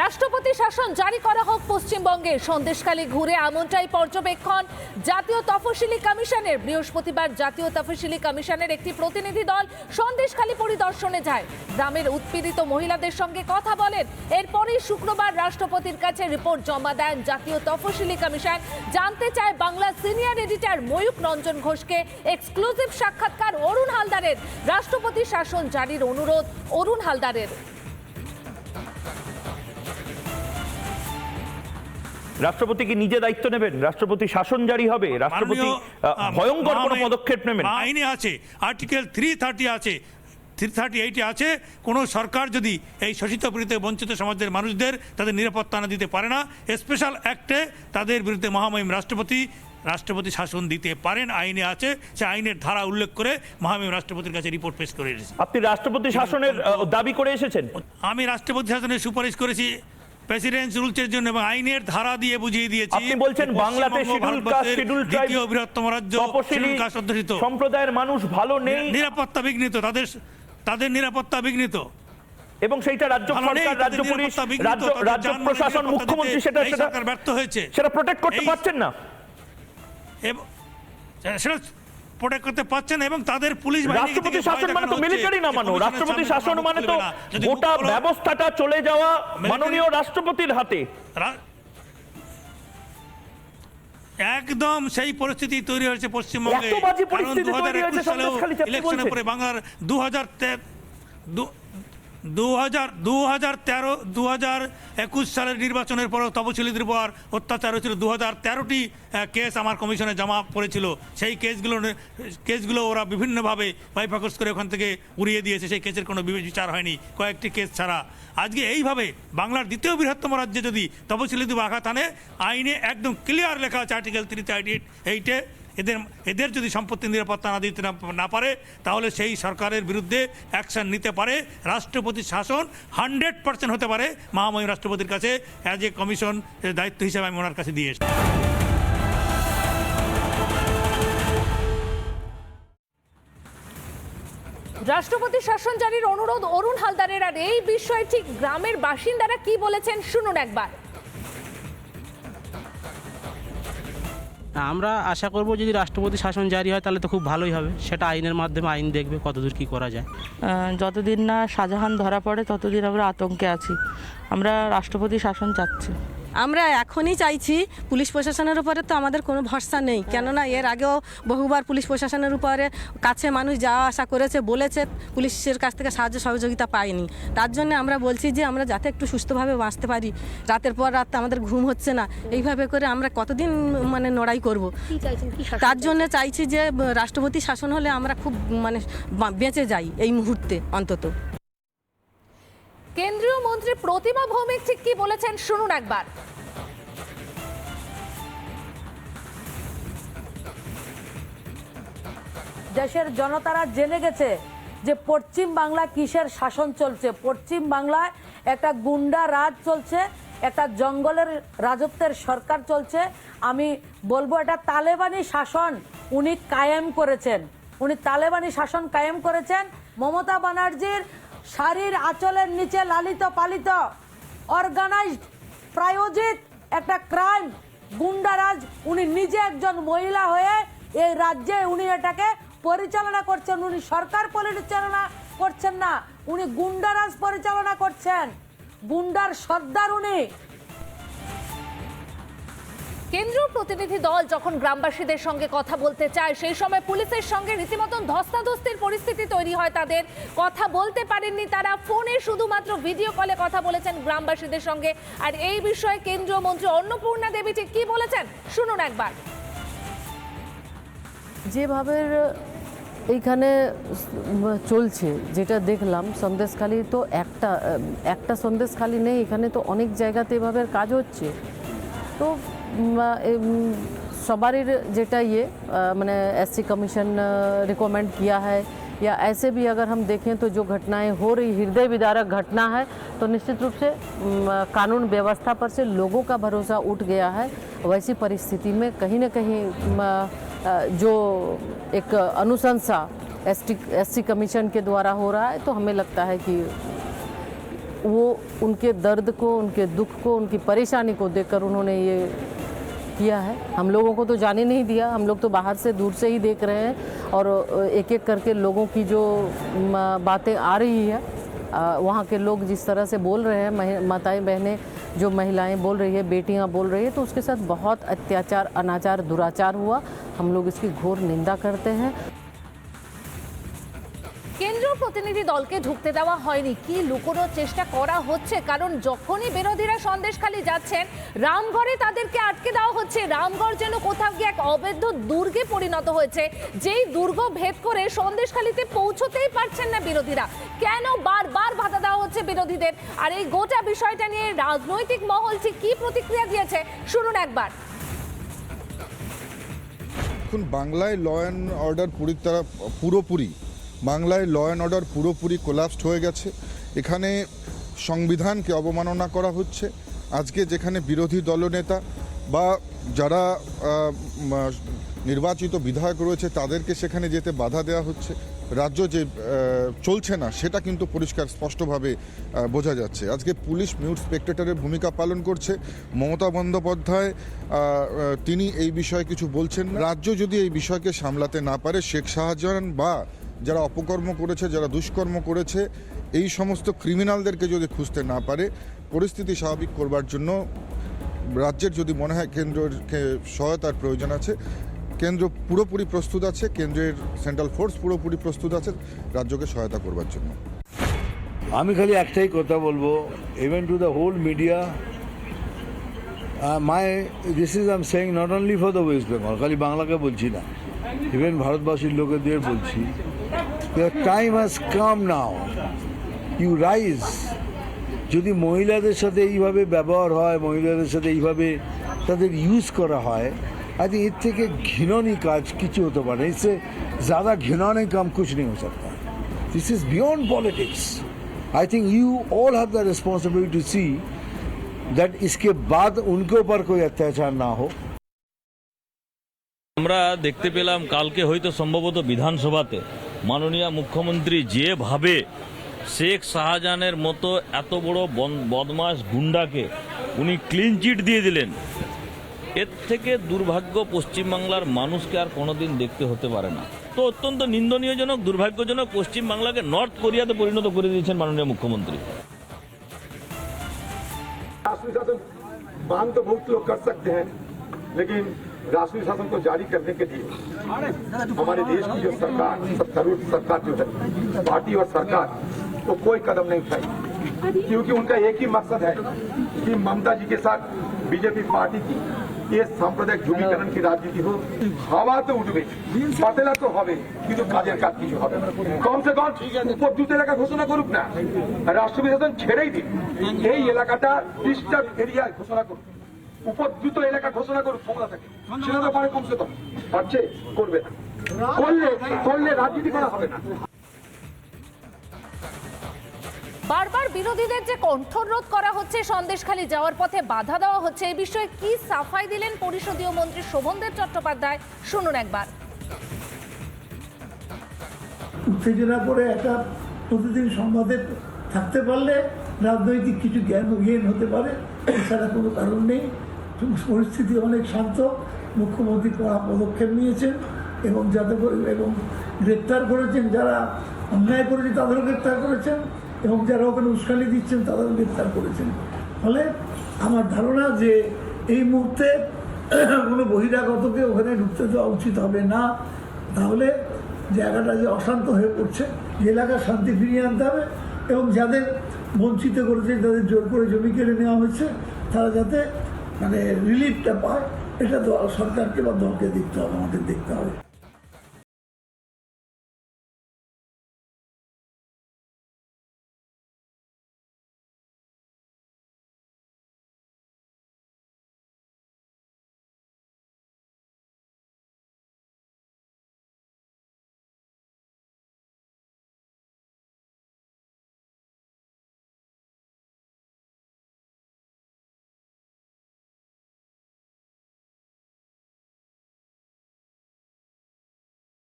রাষ্ট্রপতি শাসন জারি করা হোক পশ্চিমবঙ্গে। সন্দেশখালী ঘুরে এমনটাই পর্যবেক্ষণ। জাতীয় তফসিলি কমিশনের, বৃহস্পতিবার জাতীয় তফসিলি কমিশনের একটি প্রতিনিধি দল সন্দেশখালী পরিদর্শনে যায়। গ্রামের উৎপীড়িত মহিলাদের সঙ্গে কথা বলেন। এরপরেই শুক্রবার রাষ্ট্রপতির কাছে রিপোর্ট জমা দেন জাতীয় তফসিলি কমিশন। জানতে চায় বাংলা সিনিয়র এডিটর ময়ূক রঞ্জন ঘোষকে এক্সক্লুসিভ সাক্ষাৎকার অরুণ হালদারের। রাষ্ট্রপতি শাসন জারির অনুরোধ অরুণ হালদারের। রাষ্ট্রপতি কি নিজে দায়িত্ব নেবেন রাষ্ট্রপতি শাসন জারি হবে রাষ্ট্রপতি ভয়ঙ্কর কোনো পদক্ষেপ নেবেন। আইনে আছে আর্টিকেল থ্রি থার্টি আছে থ্রি থার্টি এইটে আছে কোনো সরকার যদি এই শোষিত পীড়িত বঞ্চিত সমাজের মানুষদের তাদের নিরাপত্তা না দিতে পারে না স্পেশাল অ্যাক্টে তাদের বিরুদ্ধে মহামহিম রাষ্ট্রপতি রাষ্ট্রপতি শাসন দিতে পারেন আইনে আছে সে আইনের ধারা উল্লেখ করে মহামহিম রাষ্ট্রপতির কাছে রিপোর্ট পেশ করে এসেছে। আপনি রাষ্ট্রপতি শাসনের দাবি করে এসেছেন? আমি রাষ্ট্রপতি শাসনের সুপারিশ করেছি প্রেসিডেন্ট রুলসের জন্য এবং আইনের ধারা দিয়ে বুঝিয়ে দিয়েছি আপনি বলছেন বাংলাতে শিডিউল কাস্ট শিডিউল দ্বিতীয় বৃহত্তম রাজ্য শিডিউল কাস্ট অধ্যুষিত সম্প্রদায়ের মানুষ ভালো নেই। নিরাপত্তা বিঘ্নিত তাদের তাদের নিরাপত্তা বিঘ্নিত। এবং সেইটা রাজ্য সরকার রাজ্য পুলিশ রাজ্য রাজ্য প্রশাসন মুখ্যমন্ত্রী সেটা সেটা ব্যর্থ হয়েছে। সেটা প্রোটেক্ট করতে পারছেন না? এবং সেটা প্রোটেক্ট করতে পারছেন এবং তাদের পুলিশ রাষ্ট্রপতি শাসন মানে তো মিলিটারি না মানো রাষ্ট্রপতি শাসন মানে তো না। গোটা ব্যবস্থাটা চলে যাওয়া মাননীয় রাষ্ট্রপতির হাতে। একদম সেই পরিস্থিতি তৈরি হয়েছে পশ্চিমবঙ্গে। এত কারণ পরিস্থিতি তৈরি হয়েছে 2021 সালেও ইলেকশনের পরে বাংলার দু হাজার দু হাজার দু হাজার তেরো দু হাজার একুশ সালের নির্বাচনের পরেও তপশিলীদের উপর অত্যাচার হয়েছিল। দু হাজার তেরোটি কেস আমার কমিশনে জমা পড়েছিল। সেই কেসগুলো কেসগুলো ওরা বিভিন্নভাবে বাইফাকস করে ওখান থেকে উড়িয়ে দিয়েছে। সেই কেসের কোনো বিবে- বিচার হয়নি, কয়েকটি কেস ছাড়া। আজকে এইভাবে বাংলার দ্বিতীয় বৃহত্তম রাজ্যে যদি তপশিলীদের আঘাত আনে, আইনে একদম ক্লিয়ার লেখা আছে আর্টিকেল থ্রি থার্টি এইটে এদের এদের যদি সম্পত্তি নিরাপত্তা না দিতে না- পারে, তাহলে সেই সরকারের বিরুদ্ধে অ্যাকশন নিতে পারে। রাষ্ট্রপতির শাসন হান্ড্রেড পার্সেন্ট হতে পারে। মহামহিম রাষ্ট্রপতির কাছে অ্যাজ এ কমিশন দায়িত্ব হিসেবে আমি ওনার কাছে দিয়ে এসেছি। রাষ্ট্রপতি শাসন জারির অনুরোধ অরুণ হালদারের, আর এই বিষয়ে ঠিক গ্রামের বাসিন্দারা কি বলেছেন শুনুন একবার। আমরা আশা করব যদি রাষ্ট্রপতি শাসন জারি হয় তাহলে তো খুব ভালোই হবে। সেটা আইনের মাধ্যমে আইন দেখবে কতদূর কি করা যায়। যতদিন না শাহজাহান ধরা পড়ে ততদিন আমরা আতঙ্কে আছি। আমরা রাষ্ট্রপতি শাসন চাচ্ছি। আমরা এখনই চাইছি পুলিশ প্রশাসনের উপরে তো আমাদের কোনো ভরসা নেই। কেননা এর আগেও বহুবার পুলিশ প্রশাসনের উপরে কাছে মানুষ যাওয়া আসা করেছে বলেছে পুলিশের কাছ থেকে সাহায্য সহযোগিতা পায়নি। তার জন্য আমরা বলছি যে আমরা যাতে একটু সুস্থভাবে বাঁচতে পারি। রাতের পর রাত আমাদের ঘুম হচ্ছে না। এইভাবে করে আমরা কতদিন মানে লড়াই করব? তার জন্য চাইছি যে রাষ্ট্রপতি শাসন হলে আমরা খুব মানে বেঁচে যাই এই মুহূর্তে অন্তত। কেন্দ্রীয় মন্ত্রী প্রতিমা ভৌমিক ঠিক কি বলেছেন শুনুন একবার। দেশের জনতারা জেনে গেছে যে পশ্চিম বাংলা কিসের শাসন চলছে। পশ্চিম বাংলায় একটা গুন্ডা রাজ চলছে, একটা জঙ্গলের রাজত্বের সরকার চলছে। আমি বলব এটা তালেবানি শাসন উনি কায়েম করেছেন। উনি তালেবানি শাসন কায়েম করেছেন। মমতা ব্যানার্জির শাড়ির আঁচলের নিচে লালিত পালিত অর্গানাইজড প্রায়োজিত একটা ক্রাইম গুন্ডারাজ, উনি নিজে একজন মহিলা হয়ে এই রাজ্যে উনি এটাকে পরিচালনা করছেন। উনি সরকার পরিচালনা করছেন না, উনি গুন্ডারাজ পরিচালনা করছেন। গুন্ডার সর্দার উনি কেন্দ্রীয় প্রতিনিধি দল যখন গ্রামবাসীদের সঙ্গে কথা বলতে চায়, সেই সময় পুলিশের সঙ্গে রীতিমতন ধস্তাধস্তির পরিস্থিতি তৈরি হয় তাদের। কথা বলতে পারেননি তারা, ফোনে শুধুমাত্র ভিডিও কলে কথা বলেছেন গ্রামবাসীদের সঙ্গে। আর এই বিষয়ে কেন্দ্রীয় মন্ত্রী অন্নপূর্ণা দেবী ঠিক কি বলেছেন, শুনুন একবার। যেভাবে এইখানে চলছে, যেটা দেখলাম, সন্দেশখালি তো একটা একটা সন্দেশখালি নেই, এখানে তো অনেক জায়গাতে এভাবে কাজ হচ্ছে। তো উম, এম, সবারই যেটা ইয়ে আহ, মানে एससी कमीशन रिकमेंड किया है या ऐसे भी अगर हम देखें तो जो घटनाएं हो रही हृदय विदारक घटना है तो निश्चित रूप से उम, कानून व्यवस्था पर से लोगों का भरोसा उठ गया है वैसी परिस्थिति में कहीं ना कहीं उम, अ, जो एक अनुशंसा एस टी एस कमीशन के द्वारा हो रहा है तो हमें लगता है कि वो उनके दर्द को उनके दुख को उनकी परेशानी को देखकर उन्होंने ये किया है। हम लोगों को तो जाने नहीं दिया। हम लोग तो बाहर से दूर से ही देख रहे हैं और एक एक करके लोगों की जो बातें आ रही है वहाँ के लोग जिस तरह से बोल रहे हैं माताएँ बहनें जो महिलाएँ बोल रही है, बेटियाँ बोल रही है तो उसके साथ बहुत अत्याचार, अनाचार, दुराचार हुआ। हम लोग इसकी घोर निंदा करते हैं। প্রতিনিধি দলকে ঢুকতে দেওয়া হয়নি। কি লুকোনোর চেষ্টা করা হচ্ছে? কারণ যখনই বিরোধীরা সন্দেশখালি যাচ্ছেন, রামগড়ে তাদেরকে আটকে দেওয়া হচ্ছে। রামগড় যেন কোথাও গিয়ে এক অবৈধ দুর্গে পরিণত হয়েছে, যেই দুর্গ ভেদ করে সন্দেশখালিতে পৌঁছতেই পারছেন না বিরোধীরা। কেন বারবার বাধা দেওয়া হচ্ছে বিরোধীদের? আর এই গোটা বিষয়টা নিয়ে রাজনৈতিক মহল ঠিক কি প্রতিক্রিয়া দিয়েছে? শুনুন একবার। এখন বাংলায় ল অ্যান্ড অর্ডার পুরিতারা পুরোপুরি বাংলায় ল অ্যান্ড অর্ডার পুরোপুরি কোলাপসড হয়ে গেছে। এখানে সংবিধানকে অবমাননা করা হচ্ছে। আজকে যেখানে বিরোধী দলনেতা বা যারা নির্বাচিত বিধায়ক রয়েছে, তাদেরকে সেখানে যেতে বাধা দেওয়া হচ্ছে। রাজ্য যে চলছে না, সেটা কিন্তু পরিষ্কার স্পষ্টভাবে বোঝা যাচ্ছে। আজকে পুলিশ মিউট স্পেক্টেটরের ভূমিকা পালন করছে। মমতা বন্দ্যোপাধ্যায় তিনি এই বিষয়ে কিছু বলছেন রাজ্য যদি এই বিষয়কে সামলাতে না পারে, শেখ শাহজাহান বা যারা অপকর্ম করেছে, যারা দুষ্কর্ম করেছে, এই সমস্ত ক্রিমিনালদেরকে যদি খুঁজতে না পারে, পরিস্থিতি স্বাভাবিক করবার জন্য রাজ্যের যদি মনে হয় কেন্দ্রকে সহায়তার প্রয়োজন আছে, কেন্দ্র পুরোপুরি প্রস্তুত আছে, কেন্দ্রের সেন্ট্রাল ফোর্স পুরোপুরি প্রস্তুত আছে, রাজ্যকে সহায়তা করবার জন্য। আমি খালি একটাই কথা বলব even to the whole media my this is am saying not only for the West Bengal খালি বাংলাকে বলছি না ইভেন ভারতবাসীর লোকেদের বলছি। time has come now you rise যদি মহিলাদের সাথে এইভাবে ব্যবহার হয় মহিলাদের সাথে এইভাবে তাদের ইউজ করা হয় আই থিঙ্ক এর থেকে ঘৃণনী কাজ কিছু হতে পারে इससे ज़्यादा घिनौने काम कुछ नहीं हो सकता this is beyond politics I think you all have the responsibility to see that इसके बाद उनके ऊपर कोई अत्याचार ना हो আমরা দেখতে পেলাম কালকে হয়তো সম্ভবত বিধানসভাতে মাননীয় মুখ্যমন্ত্রী যেভাবে শেখ শাহজাহানের মতো এত বড় বন- বদমাস গুন্ডাকে উনি ক্লিন চিট দিয়ে দিলেন এর থেকে দুর্ভাগ্য পশ্চিমবাংলার মানুষকে আর কোনোদিন দেখতে হতে পারে না তো অত্যন্ত নিন্দনীয়জনক দুর্ভাগ্যজনক পশ্চিমবাংলাকে নর্থ কোরিয়াতে পরিণত করে দিয়েছেন মাননীয় মুখ্যমন্ত্রী राष्ट्रीय शासन मांग तो बहुत लोग कर सकते हैं लेकिन राष्ट्रीय शासन को जारी करने के लिए हमारे देश की जो सरकार सत्तारूढ़ सरकार जो है पार्टी और सरकार वो कोई कदम नहीं उठाई क्योंकि उनका एक ही मकसद है कि ममता जी के साथ बीजेपी पार्टी की ये সাম্প্রদায়িক ধ্রুবীকরণ কি রাজনীতি হোক হাওয়া তো উঠবে পাতেলা তো হবে কিন্তু কাজের কাজ কিছু হবে না। কমসে কম উপদ্রুত এলাকা ঘোষণা করুক না রাষ্ট্রপতি শাসন ছেড়েই দিন এই এলাকাটা ডিস্টার্ব এরিয়া ঘোষণা করুক উপদ্রুত এলাকা ঘোষণা করুক ক্ষমতা থেকে। সেটা তো পারে কমসে কম পারছে করবে না। করলে করলে রাজনীতি করা হবে না। বারবার বিরোধীদের যে কণ্ঠরোধ করা হচ্ছে সন্দেশখালী যাওয়ার পথে বাধা দেওয়া হচ্ছে এই বিষয়ে কি সাফাই দিলেন পরিষদীয় মন্ত্রী শোভনদেব চট্টোপাধ্যায়? শুনুন একবার। উত্তেজনা করে একটা প্রতিদিন সংবাদে থাকতে পারলে রাজনৈতিক কিছু জ্ঞান জ্ঞান হতে পারে এছাড়া কোনো কারণ নেই। পরিস্থিতি অনেক শান্ত। মুখ্যমন্ত্রী কড়া পদক্ষেপ নিয়েছেন এবং যাতে করে এবং গ্রেপ্তার করেছেন, যারা অন্যায় করেছে তাদেরও গ্রেপ্তার করেছেন এবং যারা ওখানে উস্কানি দিচ্ছেন তাদেরও গ্রেপ্তার করেছেন। ফলে আমার ধারণা যে এই মুহূর্তে কোনো বহিরাগতকে ওখানে ঢুকতে দেওয়া উচিত হবে না। তাহলে জায়গাটা যে অশান্ত হয়ে পড়ছে, যে এলাকার শান্তি ফিরিয়ে আনতে হবে এবং যাদের বঞ্চিত করেছে, যাদের জোর করে জমি কেড়ে নেওয়া হয়েছে, তারা যাতে মানে রিলিফটা পায় এটা তো সরকারকে বা দলকে দেখতে হবে আমাদের দেখতে হবে।